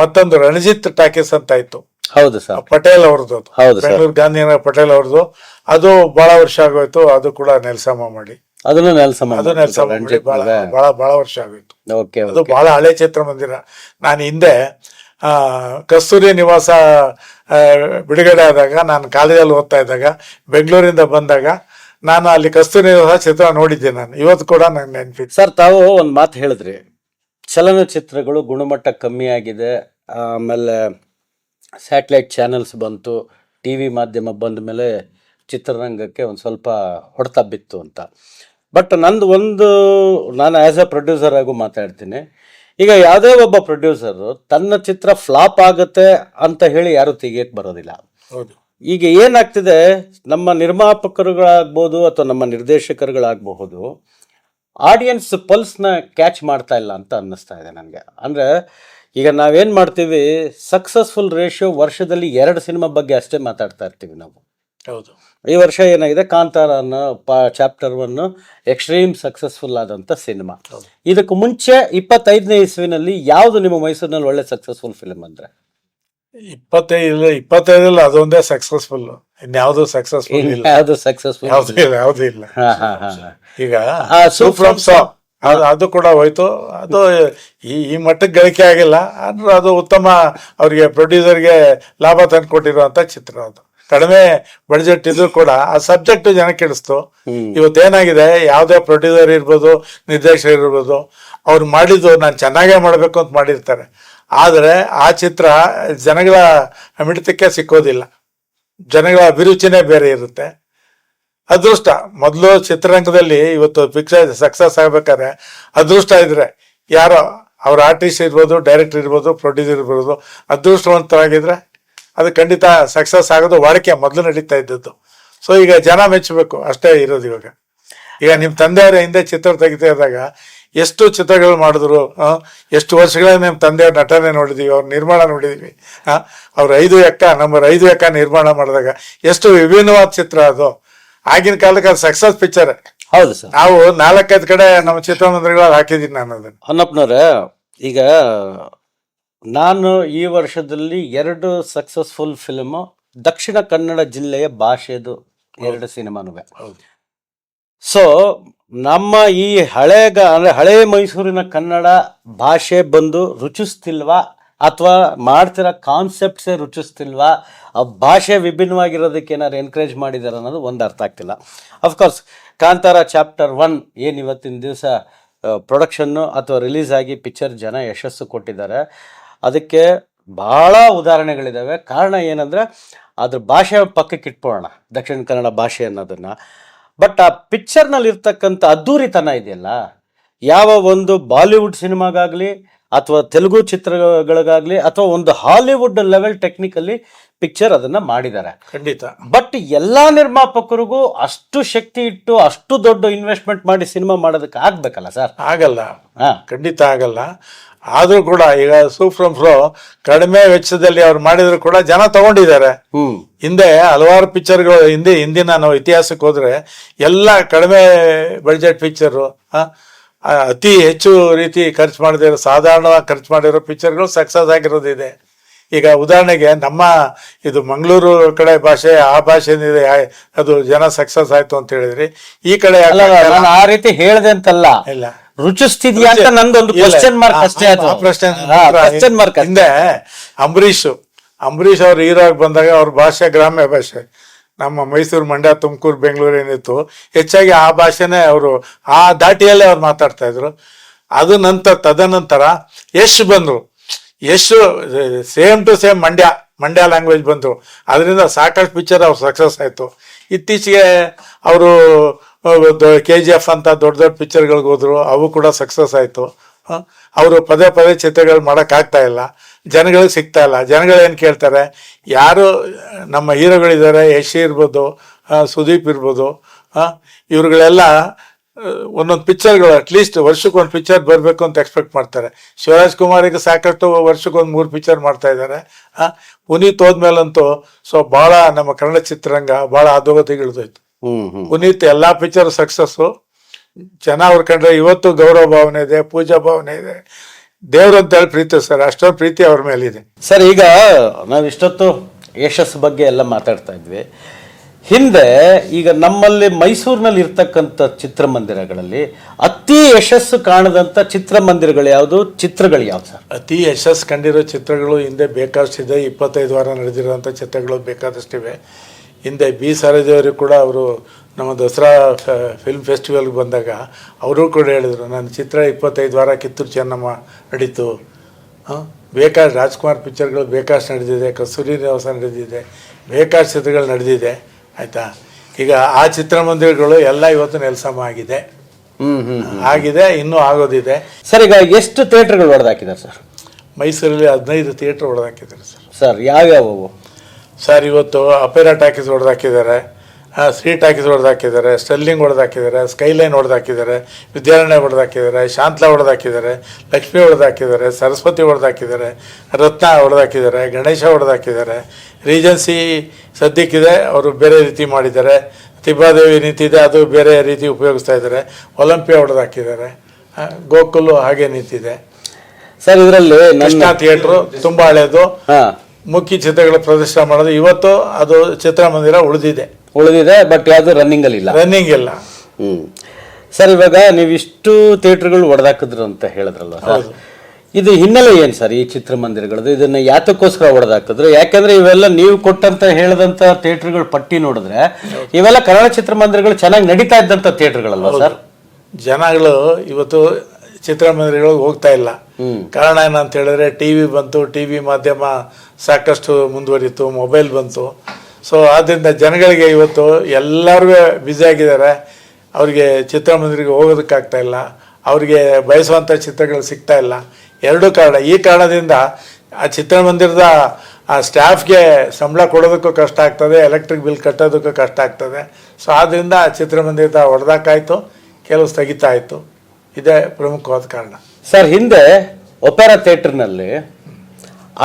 ಮತ್ತೊಂದು ರಣಜಿತ್ ಟಾಕೀಸ್ ಅಂತ ಇತ್ತು. ಹೌದು ಸರ್. ಪಟೇಲ್ ಅವ್ರದ್ದು ಹೌದು ಬೆಂಗಳೂರು ಗಾಂಧಿನಗರ ಪಟೇಲ್ ಅವ್ರದ್ದು. ಅದು ಬಹಳ ವರ್ಷ ಆಗೋಯ್ತು ಅದು ಕೂಡ ನೆಲಸಮ ಮಾಡಿ. ಅದನ್ನು ನೆಲಸಮ ಅದು ನೆಲಸಮ ಮಾಡಿ ಬಹಳ ಬಹಳ ಬಹಳ ವರ್ಷ ಆಗೋಯ್ತು. ಓಕೆ ಅದು ಬಹಳ ಹಳೆ ಚಿತ್ರಮಂದಿರ ನಾನು ಹಿಂದೆ ಆ ಕಸ್ತೂರಿ ನಿವಾಸ ಬಿಡುಗಡೆ ಆದಾಗ ನಾನು ಕಾಲೇಜಲ್ಲಿ ಓದ್ತಾ ಇದ್ದಾಗ ಬೆಂಗಳೂರಿಂದ ಬಂದಾಗ ನಾನು ಅಲ್ಲಿ ಕಸ್ತೂರಿ ನಿವಾಸ ಚಿತ್ರ ನೋಡಿದ್ದೆ ನಾನು. ಇವತ್ತು ಕೂಡ ನಂಗೆ ನೆನಪಿತ್ತು ಸರ್ ತಾವು ಒಂದು ಮಾತು ಹೇಳಿದ್ರಿ. ಚಲನಚಿತ್ರಗಳು ಗುಣಮಟ್ಟ ಕಮ್ಮಿ ಆಗಿದೆ ಆಮೇಲೆ ಸ್ಯಾಟಲೈಟ್ ಚಾನೆಲ್ಸ್ ಬಂತು ಟಿ ವಿ ಮಾಧ್ಯಮ ಬಂದ ಮೇಲೆ ಚಿತ್ರರಂಗಕ್ಕೆ ಒಂದು ಸ್ವಲ್ಪ ಹೊಡೆತ ಬಿತ್ತು ಅಂತ. ಬಟ್ ನಂದು ಒಂದು ನಾನು ಆ್ಯಸ್ ಎ ಪ್ರೊಡ್ಯೂಸರ್ ಆಗೂ ಮಾತಾಡ್ತೀನಿ. ಈಗ ಯಾವುದೇ ಒಬ್ಬ ಪ್ರೊಡ್ಯೂಸರು ತನ್ನ ಚಿತ್ರ ಫ್ಲಾಪ್ ಆಗುತ್ತೆ ಅಂತ ಹೇಳಿ ಯಾರು ತೆಗಿಯಕ್ಕೆ ಬರೋದಿಲ್ಲ. ಹೌದು. ಈಗ ಏನಾಗ್ತಿದೆ ನಮ್ಮ ನಿರ್ಮಾಪಕರುಗಳಾಗ್ಬೋದು ಅಥವಾ ನಮ್ಮ ನಿರ್ದೇಶಕರುಗಳಾಗಬಹುದು ಆಡಿಯನ್ಸ್ ಪಲ್ಸ್ನ ಕ್ಯಾಚ್ ಮಾಡ್ತಾ ಇಲ್ಲ ಅಂತ ಅನ್ನಿಸ್ತಾ ಇದೆ ನನಗೆ. ಅಂದರೆ ಈಗ ನಾವೇನು ಮಾಡ್ತೀವಿ ಸಕ್ಸಸ್ಫುಲ್ ರೇಷಿಯೋ ವರ್ಷದಲ್ಲಿ ಎರಡು ಸಿನಿಮಾ ಬಗ್ಗೆ ಅಷ್ಟೇ ಮಾತಾಡ್ತಾ ಇರ್ತೀವಿ ನಾವು. ಹೌದು. ಈ ವರ್ಷ ಏನಾಗಿದೆ ಕಾಂತಾರ ಅನ್ನೋ ಪಾ ಚಾಪ್ಟರ್ ಒನ್ ಎಕ್ಸ್ಟ್ರೀಮ್ ಸಕ್ಸಸ್ಫುಲ್ ಆದಂಥ ಸಿನಿಮಾ. ಇದಕ್ಕೆ ಮುಂಚೆ ಇಪ್ಪತ್ತೈದನೇ ಇಸ್ವಿನಲ್ಲಿ ಯಾವುದು ನಿಮ್ಮ ಮೈಸೂರಿನಲ್ಲಿ ಒಳ್ಳೆ ಸಕ್ಸಸ್ಫುಲ್ ಫಿಲ್ಮ್ ಅಂದರೆ? ಇಪ್ಪತ್ತೈದು ಇಪ್ಪತ್ತೈದಲ್ಲ ಅದೊಂದೇ ಸಕ್ಸಸ್ಫುಲ್ ಇನ್ಯಾವುದು ಸಕ್ಸಸ್ಫುಲ್ ಇಲ್ಲ. ಯಾವುದು ಸಕ್ಸಸ್ಫುಲ್ ಯಾವುದೂ ಇಲ್ಲ ಈಗ ಸೂ ಫ್ರಮ್ ಅದು ಅದು ಕೂಡ ಹೋಯ್ತು. ಅದು ಈ ಈ ಮಟ್ಟಕ್ಕೆ ಗಳಿಕೆ ಆಗಿಲ್ಲ. ಅಂದ್ರೆ ಅದು ಉತ್ತಮ ಅವರಿಗೆ ಪ್ರೊಡ್ಯೂಸರ್ಗೆ ಲಾಭ ತಂದು ಕೊಟ್ಟಿರುವಂತ ಚಿತ್ರ ಅದು. ಕಡಿಮೆ ಬಡ್ಜೆಟ್ ಇದ್ರು ಕೂಡ ಆ ಸಬ್ಜೆಕ್ಟ್ ಜನಕ್ಕೆ ಕೆಡಿಸ್ತು ಇವತ್ತು ಇವತ್ತೇನಾಗಿದೆ? ಯಾವುದೇ ಪ್ರೊಡ್ಯೂಸರ್ ಇರ್ಬೋದು ನಿರ್ದೇಶಕ ಇರ್ಬೋದು ಅವ್ರು ಮಾಡಿದ್ದು ನಾನು ಚೆನ್ನಾಗೇ ಮಾಡಬೇಕು ಅಂತ ಮಾಡಿರ್ತಾರೆ. ಆದರೆ ಆ ಚಿತ್ರ ಜನಗಳ ಮಿಡಿತಕ್ಕೆ ಸಿಕ್ಕೋದಿಲ್ಲ. ಜನಗಳ ಅಭಿರುಚಿನೇ ಬೇರೆ ಇರುತ್ತೆ. ಅದೃಷ್ಟ. ಮೊದಲು ಚಿತ್ರರಂಗದಲ್ಲಿ ಇವತ್ತು ಪಿಕ್ಚರ್ ಸಕ್ಸಸ್ ಆಗ್ಬೇಕಾದ್ರೆ ಅದೃಷ್ಟ ಇದ್ರೆ ಯಾರೋ ಅವ್ರ ಆರ್ಟಿಸ್ಟ್ ಇರ್ಬೋದು ಡೈರೆಕ್ಟರ್ ಇರ್ಬೋದು ಪ್ರೊಡ್ಯೂಸರ್ ಇರ್ಬೋದು, ಅದೃಷ್ಟವಂತರಾಗಿದ್ರೆ ಅದು ಖಂಡಿತ ಸಕ್ಸಸ್ ಆಗೋದು ವಾಡಿಕೆ ಮೊದಲು ನಡೀತಾ ಇದ್ದದ್ದು. ಸೊ ಈಗ ಜನ ಮೆಚ್ಚಬೇಕು ಅಷ್ಟೇ ಇರೋದು ಇವಾಗ. ಈಗ ನಿಮ್ಮ ತಂದೆಯವರ ಹಿಂದೆ ಚಿತ್ರ ತೆಗಿತಾ ಇದ್ದಾಗ ಎಷ್ಟು ಚಿತ್ರಗಳು ಮಾಡಿದ್ರು ಎಷ್ಟು ವರ್ಷಗಳ ನಿಮ್ಮ ತಂದೆಯವ್ರ ನಟನೆ ನೋಡಿದೀವಿ, ಅವ್ರ ನಿರ್ಮಾಣ ನೋಡಿದೀವಿ ಅವ್ರ ಐದು ಎಕ್ಕ, ನಂಬರ್ ಐದು ಎಕ್ಕ ನಿರ್ಮಾಣ ಮಾಡಿದಾಗ ಎಷ್ಟು ವಿಭಿನ್ನವಾದ ಚಿತ್ರ ಅದು. ಆಗಿನ ಕಾಲಕ್ಕೆ ಅದು ಸಕ್ಸಸ್ ಪಿಕ್ಚರ್ ಹೌದು ಸರ್. ನಾವು ನಾಲ್ಕೈದು ಕಡೆ ನಮ್ಮ ಚಿತ್ರಮಂದಿರಗಳಲ್ಲಿ ಹಾಕಿದ್ದೀನಿ ನಾನು ಅದನ್ನು. ಹೊನ್ನಪ್ಪನವ್ರೆ ಈಗ ನಾನು ಈ ವರ್ಷದಲ್ಲಿ ಎರಡು ಸಕ್ಸಸ್ಫುಲ್ ಫಿಲ್ಮು ದಕ್ಷಿಣ ಕನ್ನಡ ಜಿಲ್ಲೆಯ ಭಾಷೆದು ಎರಡು ಸಿನಿಮಾನು ಹೌದು. ಸೊ ನಮ್ಮ ಈ ಹಳೆಗ ಅಂದ್ರೆ ಹಳೆ ಮೈಸೂರಿನ ಕನ್ನಡ ಭಾಷೆ ಬಂದು ರುಚಿಸ್ತಿಲ್ವಾ ಅಥವಾ ಮಾಡ್ತಿರೋ ಕಾನ್ಸೆಪ್ಟ್ಸೇ ರುಚಿಸ್ತಿಲ್ವಾ, ಆ ಭಾಷೆ ವಿಭಿನ್ನವಾಗಿರೋದಕ್ಕೆ ಏನಾದ್ರು ಎನ್ಕರೇಜ್ ಮಾಡಿದ್ದಾರೆ ಅನ್ನೋದು ಒಂದು ಅರ್ಥ ಆಗ್ತಿಲ್ಲ. ಅಫ್ಕೋರ್ಸ್ ಕಾಂತಾರ ಚಾಪ್ಟರ್ ಒನ್ ಏನು ಇವತ್ತಿನ ದಿವಸ ಪ್ರೊಡಕ್ಷನ್ನು ಅಥವಾ ರಿಲೀಸ್ ಆಗಿ ಪಿಕ್ಚರ್ ಜನ ಯಶಸ್ಸು ಕೊಟ್ಟಿದ್ದಾರೆ. ಅದಕ್ಕೆ ಭಾಳ ಉದಾಹರಣೆಗಳಿದ್ದಾವೆ ಕಾರಣ ಏನಂದರೆ, ಅದ್ರ ಭಾಷೆ ಪಕ್ಕಕ್ಕೆ ಇಟ್ಕೊಳ್ಳೋಣ, ದಕ್ಷಿಣ ಕನ್ನಡ ಭಾಷೆ ಅನ್ನೋದನ್ನು. ಬಟ್ ಆ ಪಿಕ್ಚರ್ನಲ್ಲಿ ಇರ್ತಕ್ಕಂಥ ಅದ್ದೂರಿತನ ಇದೆಯಲ್ಲ, ಯಾವ ಒಂದು ಬಾಲಿವುಡ್ ಸಿನಿಮಾಗಾಗಲಿ ಅಥವಾ ತೆಲುಗು ಚಿತ್ರಗಳಿಗಾಗಲಿ ಅಥವಾ ಒಂದು ಹಾಲಿವುಡ್ ಲೆವೆಲ್ ಟೆಕ್ನಿಕಲ್ಲಿ ಪಿಕ್ಚರ್ ಅದನ್ನು ಮಾಡಿದ್ದಾರೆ. ಖಂಡಿತ. ಬಟ್ ಎಲ್ಲ ನಿರ್ಮಾಪಕರಿಗೂ ಅಷ್ಟು ಶಕ್ತಿ ಇಟ್ಟು ಅಷ್ಟು ದೊಡ್ಡ ಇನ್ವೆಸ್ಟ್ಮೆಂಟ್ ಮಾಡಿ ಸಿನಿಮಾ ಮಾಡೋದಕ್ಕೆ ಆಗಬೇಕಲ್ಲ ಸರ್? ಆಗಲ್ಲ. ಹಾಂ. ಖಂಡಿತ ಆಗಲ್ಲ. ಆದರೂ ಕೂಡ ಈಗ ಸೂಫ್ರಮ್ ಫ್ರೋ ಕಡಿಮೆ ವೆಚ್ಚದಲ್ಲಿ ಅವ್ರು ಮಾಡಿದ್ರು ಕೂಡ ಜನ ತಗೊಂಡಿದ್ದಾರೆ. ಹಿಂದೆ ಹಲವಾರು ಪಿಕ್ಚರ್ಗಳು ಹಿಂದೆ ಹಿಂದಿನ ನಾವು ಇತಿಹಾಸಕ್ಕೆ ಹೋದ್ರೆ ಎಲ್ಲ ಕಡಿಮೆ ಬಡ್ಜೆಟ್ ಪಿಕ್ಚರು ಅತಿ ಹೆಚ್ಚು ರೀತಿ ಖರ್ಚು ಮಾಡದಿರೋ ಸಾಧಾರಣವಾಗಿ ಖರ್ಚು ಮಾಡಿರೋ ಪಿಕ್ಚರ್ಗಳು ಸಕ್ಸಸ್ ಆಗಿರೋದಿದೆ. ಈಗ ಉದಾಹರಣೆಗೆ ನಮ್ಮ ಇದು ಮಂಗಳೂರು ಕಡೆ ಭಾಷೆ ಆ ಭಾಷೆ ಅದು ಜನ ಸಕ್ಸಸ್ ಆಯ್ತು ಅಂತ ಹೇಳಿದ್ರಿ. ಈ ಕಡೆ ನಾನು ಆ ರೀತಿ ಹೇಳ್ದೆ ಅಂತಲ್ಲ. ಇಲ್ಲ. ರುಚಿಸ್ತಿದ್ಯಾ ಅಂತ ನಂದೊಂದು. ಕ್ವಶನ್ ಮಾರ್ಕ್ ಅಷ್ಟೇ ಕ್ವಶನ್ ಮಾರ್ಕ್ ಹಿಂದೆ ಅಂಬರೀಷ್. ಅಂಬರೀಷ್ ಅವ್ರು ಹೀರೋ ಬಂದಾಗ ಅವ್ರ ಭಾಷೆ ಗ್ರಾಮ್ಯ ಭಾಷೆ. ನಮ್ಮ ಮೈಸೂರು ಮಂಡ್ಯ, ತುಮಕೂರು, ಬೆಂಗಳೂರು ಏನಿತ್ತು, ಹೆಚ್ಚಾಗಿ ಆ ಭಾಷೆನೇ ಅವರು ಆ ದಾಟಿಯಲ್ಲೇ ಅವ್ರು ಮಾತಾಡ್ತಾ ಇದ್ರು. ಅದು ನಂತರ, ತದನಂತರ ಯಶ್ ಬಂದರು. Yash same to same Mandya Mandya language ಬಂತು. ಅದರಿಂದ ಸಾಕಷ್ಟು ಪಿಕ್ಚರ್ ಅವ್ರು ಸಕ್ಸಸ್ ಆಯ್ತು. ಇತ್ತೀಚೆಗೆ ಅವರು ಕೆ ಜಿ ಎಫ್ ಅಂತ ದೊಡ್ಡ ದೊಡ್ಡ ಪಿಕ್ಚರ್ಗಳಿಗೆ ಹೋದ್ರು, ಅವು ಕೂಡ ಸಕ್ಸಸ್ ಆಯ್ತು. ಅವರು ಪದೇ ಪದೇ ಚಿತ್ರಗಳು ಮಾಡೋಕ್ಕಾಗ್ತಾ ಇಲ್ಲ. ಜನಗಳಿಗೆ ಸಿಗ್ತಾ ಇಲ್ಲ. ಜನಗಳು ಏನು ಕೇಳ್ತಾರೆ? ಯಾರು ನಮ್ಮ ಹೀರೋಗಳಿದ್ದಾರೆ ಯಶ್ ಇರ್ಬೋದು ಸುದೀಪ್ ಇರ್ಬೋದು ಇವ್ರುಗಳೆಲ್ಲ ಒಂದೊಂದು ಪಿಕ್ಚರ್ಗಳು ಅಟ್ಲೀಸ್ಟ್ ವರ್ಷಕ್ಕೊಂದು ಪಿಕ್ಚರ್ ಬರಬೇಕು ಅಂತ ಎಕ್ಸ್ಪೆಕ್ಟ್ ಮಾಡ್ತಾರೆ. ಶಿವರಾಜ್ ಕುಮಾರಿಗೆ ಸಾಕಷ್ಟು ವರ್ಷಕ್ಕೊಂದು ಮೂರು ಪಿಕ್ಚರ್ ಮಾಡ್ತಾ ಇದ್ದಾರೆ. ಪುನೀತ್ ಹೋದ್ಮೇಲಂತೂ ಸೊ ಭಾಳ ನಮ್ಮ ಕನ್ನಡ ಚಿತ್ರರಂಗ ಭಾಳ ಅಧೋಗತಿಗಿಳಿದೋಯ್ತು ಪುನೀತ್ ಎಲ್ಲ ಪಿಕ್ಚರ್ ಸಕ್ಸಸ್ಸು. ಜನ ಅವ್ರ ಕಂಡ್ರೆ ಇವತ್ತು ಗೌರವ ಭಾವನೆ ಇದೆ ಪೂಜಾ ಭಾವನೆ ಇದೆ. ದೇವ್ರು ಅಂತ ಹೇಳಿ ಪ್ರೀತಿ ಸರ್. ಅಷ್ಟೊಂದು ಪ್ರೀತಿ ಅವ್ರ ಮೇಲಿದೆ. ಸರ್ ಈಗ ನಾವು ಇಷ್ಟೊತ್ತು ಯಶಸ್ಸು ಬಗ್ಗೆ ಎಲ್ಲ ಮಾತಾಡ್ತಾ ಇದ್ವಿ. ಹಿಂದೆ ಈಗ ನಮ್ಮಲ್ಲಿ ಮೈಸೂರಿನಲ್ಲಿ ಇರ್ತಕ್ಕಂಥ ಚಿತ್ರಮಂದಿರಗಳಲ್ಲಿ ಅತಿ ಯಶಸ್ಸು ಕಾಣದಂಥ ಚಿತ್ರಮಂದಿರಗಳು ಯಾವುದು? ಚಿತ್ರಗಳು ಯಾವ್ದು ಸರ್? ಅತಿ ಯಶಸ್ಸು ಕಂಡಿರೋ ಚಿತ್ರಗಳು ಹಿಂದೆ ಬೇಕಾದಷ್ಟಿದೆ. ಇಪ್ಪತ್ತೈದು ವಾರ ನಡೆದಿರುವಂಥ ಚಿತ್ರಗಳು ಬೇಕಾದಷ್ಟಿವೆ. ಹಿಂದೆ ಬಿ. ಸಾರದೇವರು ಕೂಡ ಅವರು ನಮ್ಮ ದಸರಾ ಫಿಲ್ಮ್ ಫೆಸ್ಟಿವಲ್ಗೆ ಬಂದಾಗ ಅವರು ಕೂಡ ಹೇಳಿದರು ನನ್ನ ಚಿತ್ರ ಇಪ್ಪತ್ತೈದು ವಾರ ಕಿತ್ತೂರು ಚೆನ್ನಮ್ಮ ನಡೀತು. ಹಾಂ? ಬೇಕಾದ ರಾಜ್ಕುಮಾರ್ ಪಿಕ್ಚರ್ಗಳು ಬೇಕಾಷ್ಟು ನಡೆದಿದೆ ಕಸ್ತೂರಿ ನಿವಾಸ ನಡೆದಿದೆ ಬೇಕಾಷ್ಟು ಚಿತ್ರಗಳು ನಡೆದಿದೆ. ಆಯಿತಾ? ಈಗ ಆ ಚಿತ್ರಮಂದಿರಗಳು ಎಲ್ಲ ಇವತ್ತು ನೆಲಸಮ ಆಗಿದೆ. ಆಗಿದೆ ಇನ್ನೂ ಆಗೋದಿದೆ. ಸರ್ ಈಗ ಎಷ್ಟು ಥಿಯೇಟರ್ಗಳು ಹೊಡೆದಾಕಿದ್ದಾರೆ ಸರ್? ಮೈಸೂರಲ್ಲಿ ಹದಿನೈದು ಥಿಯೇಟ್ರ್ ಹೊಡೆದಾಕಿದ್ದಾರೆ ಸರ್. ಸರ್ ಯಾವ್ಯಾವು ಸರ್ ಇವತ್ತು ಅಪೇರಾ ಟಾಕೀಸ್ ಹೊಡೆದಾಕಿದ್ದಾರೆ ಶ್ರೀ ಹಾಕಿದ್ರು ಹೊಡೆದಾಕಿದ್ದಾರೆ ಸ್ಟೆಲ್ಲಿಂಗ್ ಹೊಡೆದಾಕಿದ್ದಾರೆ ಸ್ಕೈಲೈನ್ ಹೊಡೆದಾಕಿದ್ದಾರೆ ವಿದ್ಯಾರಣ್ಯ ಹೊಡೆದಾಕಿದ್ದಾರೆ ಶಾಂತಲಾ ಹೊಡೆದಾಕಿದ್ದಾರೆ ಲಕ್ಷ್ಮಿ ಹೊಡೆದಾಕಿದ್ದಾರೆ ಸರಸ್ವತಿ ಹೊಡೆದಾಕಿದ್ದಾರೆ ರತ್ನ ಹೊಡೆದಾಕಿದ್ದಾರೆ ಗಣೇಶ ಹೊಡೆದಾಕಿದ್ದಾರೆ ರೀಜೆನ್ಸಿ ಸದ್ಯಕ್ಕಿದೆ ಅವರು ಬೇರೆ ರೀತಿ ಮಾಡಿದ್ದಾರೆ. ತಿಬ್ಬಾದೇವಿ ನಿಂತಿದೆ ಅದು ಬೇರೆ ರೀತಿ ಉಪಯೋಗಿಸ್ತಾ ಇದ್ದಾರೆ. ಒಲಂಪಿಯಾ ಹೊಡೆದಾಕಿದ್ದಾರೆ ಗೋಕುಲು ಹಾಗೆ ನಿಂತಿದೆ ಸರ್ ಇದರಲ್ಲಿ ನಷ್ಟ ಕೃಷ್ಣ ಥಿಯೇಟ್ರು ತುಂಬ ಹಳೇದು. ಹಾ. ಮುಖ್ಯ ಚಿತ್ರಗಳ ಪ್ರದರ್ಶನ ಮಾಡೋದು ಇವತ್ತು ಅದು ಚಿತ್ರಮಂದಿರ ಉಳಿದಿದೆ. ಉಳಿದಿದೆ ಬಟ್ ಯಾವುದು ರನ್ನಿಂಗ್ ಅಲ್ಲಿ ಇಲ್ಲ. ರನ್ನಿಂಗ್ ಇಲ್ಲ. ಹ್ಮ್. ಸರ್ ಇವಾಗ ನೀವು ಇಷ್ಟು ಥಿಯೇಟರ್ಗಳು ಒಡೆದಾಕಿದ್ರು ಅಂತ ಹೇಳಿದ್ರಲ್ಲ ಸರ್? ಇದು ಹಿನ್ನೆಲೆ ಏನ್ ಸರ್ ಈ ಚಿತ್ರಮಂದಿರಗಳದ್ದು? ಇದನ್ನ ಯಾತಕ್ಕೋಸ್ಕರ ಹೊಡೆದಾಕಿದ್ರು ಯಾಕಂದ್ರೆ ಇವೆಲ್ಲ ನೀವು ಕೊಟ್ಟಂತ ಹೇಳದಂತ ಥಿಯೇಟರ್ಗಳ ಪಟ್ಟಿ ನೋಡಿದ್ರೆ ಇವೆಲ್ಲ ಕನ್ನಡ ಚಿತ್ರಮಂದಿರಗಳು ಚೆನ್ನಾಗಿ ನಡೀತಾ ಇದ್ದಂತ ಥಿಯೇಟರ್ಗಳಲ್ವಾ ಸರ್? ಜನಗಳು ಇವತ್ತು ಚಿತ್ರಮಂದಿರಗಳಿಗೆ ಹೋಗ್ತಾ ಇಲ್ಲ. ಕಾರಣ ಏನಂತ ಹೇಳಿದ್ರೆ ಟಿ ವಿ ಬಂತು ಟಿ ವಿ ಮಾಧ್ಯಮ ಸಾಕಷ್ಟು ಮುಂದುವರಿತು ಮೊಬೈಲ್ ಬಂತು. ಸೊ ಆದ್ದರಿಂದ ಜನಗಳಿಗೆ ಇವತ್ತು ಎಲ್ಲರೂ ಬ್ಯುಸಿ ಆಗಿದ್ದಾರೆ. ಅವರಿಗೆ ಚಿತ್ರಮಂದಿರಿಗೆ ಹೋಗೋದಕ್ಕಾಗ್ತಾ ಇಲ್ಲ. ಅವರಿಗೆ ಬಯಸುವಂಥ ಚಿತ್ರಗಳು ಸಿಗ್ತಾ ಇಲ್ಲ. ಎರಡೂ ಕಾರಣ. ಈ ಕಾರಣದಿಂದ ಆ ಚಿತ್ರಮಂದಿರದ, ಆ ಸ್ಟಾಫ್ಗೆ ಸಂಬಳ ಕೊಡೋದಕ್ಕೂ ಕಷ್ಟ ಆಗ್ತದೆ ಎಲೆಕ್ಟ್ರಿಕ್ ಬಿಲ್ ಕಟ್ಟೋದಕ್ಕೂ ಕಷ್ಟ ಆಗ್ತದೆ. ಸೊ ಆದ್ದರಿಂದ ಆ ಚಿತ್ರಮಂದಿರದ ಹೊಡೆದಾಕಾಯಿತು, ಕೆಲವು ಸ್ಥಗಿತ ಆಯಿತು ಇದೇ ಪ್ರಮುಖವಾದ ಕಾರಣ. ಸರ್, ಹಿಂದೆ ಒಪೆರಾ ಥಿಯೇಟರ್ನಲ್ಲಿ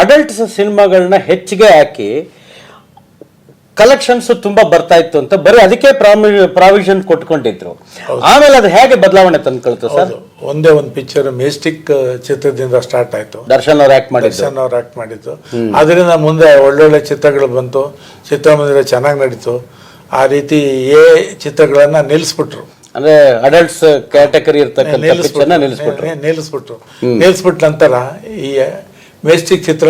ಅಡಲ್ಟ್ಸ್ ಸಿನಿಮಾಗಳನ್ನ ಹೆಚ್ಚಿಗೆ ಹಾಕಿ ಕಲೆಕ್ಷನ್ಸ್ ತುಂಬಾ ಬರ್ತಾ ಇತ್ತು ಅಂತ ಬರೀ ಅದಕ್ಕೆ ಪ್ರಾವಿಷನ್ ಕೊಟ್ಕೊಂಡಿದ್ರು. ಆಮೇಲೆ ಅದು ಹೇಗೆ ಬದಲಾವಣೆ ತಂದ್ಕೊಳ್ತು ಸರ್? ಒಂದೇ ಒಂದು ಪಿಕ್ಚರ್ ಮೇಸ್ಟಿಕ್ ಚಿತ್ರದಿಂದ ಸ್ಟಾರ್ಟ್ ಆಯ್ತು. ದರ್ಶನ್ ಅವ್ರು ಆಕ್ಟ್ ಮಾಡಿದ್ರು ದರ್ಶನ್ ಅವ್ರು ಆಕ್ಟ್ ಮಾಡಿದ್ದು. ಅದರಿಂದ ಮುಂದೆ ಒಳ್ಳೊಳ್ಳೆ ಚಿತ್ರಗಳು ಬಂತು. ಚಿತ್ರಮಂದಿರ ಚೆನ್ನಾಗಿ ನಡೀತು. ಆ ರೀತಿ ಏ ಚಿತ್ರಗಳನ್ನ ನಿಲ್ಲಿಸ್ಬಿಟ್ರು ಅಂದ್ರೆ ಅಡಲ್ಟ್ಸ್ ಕ್ಯಾಟಗರಿ ಇರ್ತಕ್ಕಂಥ ನಿಲ್ಲಿಸ್ಬಿಟ್ರು ನಿಲ್ಲಿಸ್ಬಿಟ್ರು ನಿಲ್ಲಿಸ್ಬಿಟ್ಟ ನಂತರ ಈ ಮೇಸ್ಟಿಕ್ ಚಿತ್ರ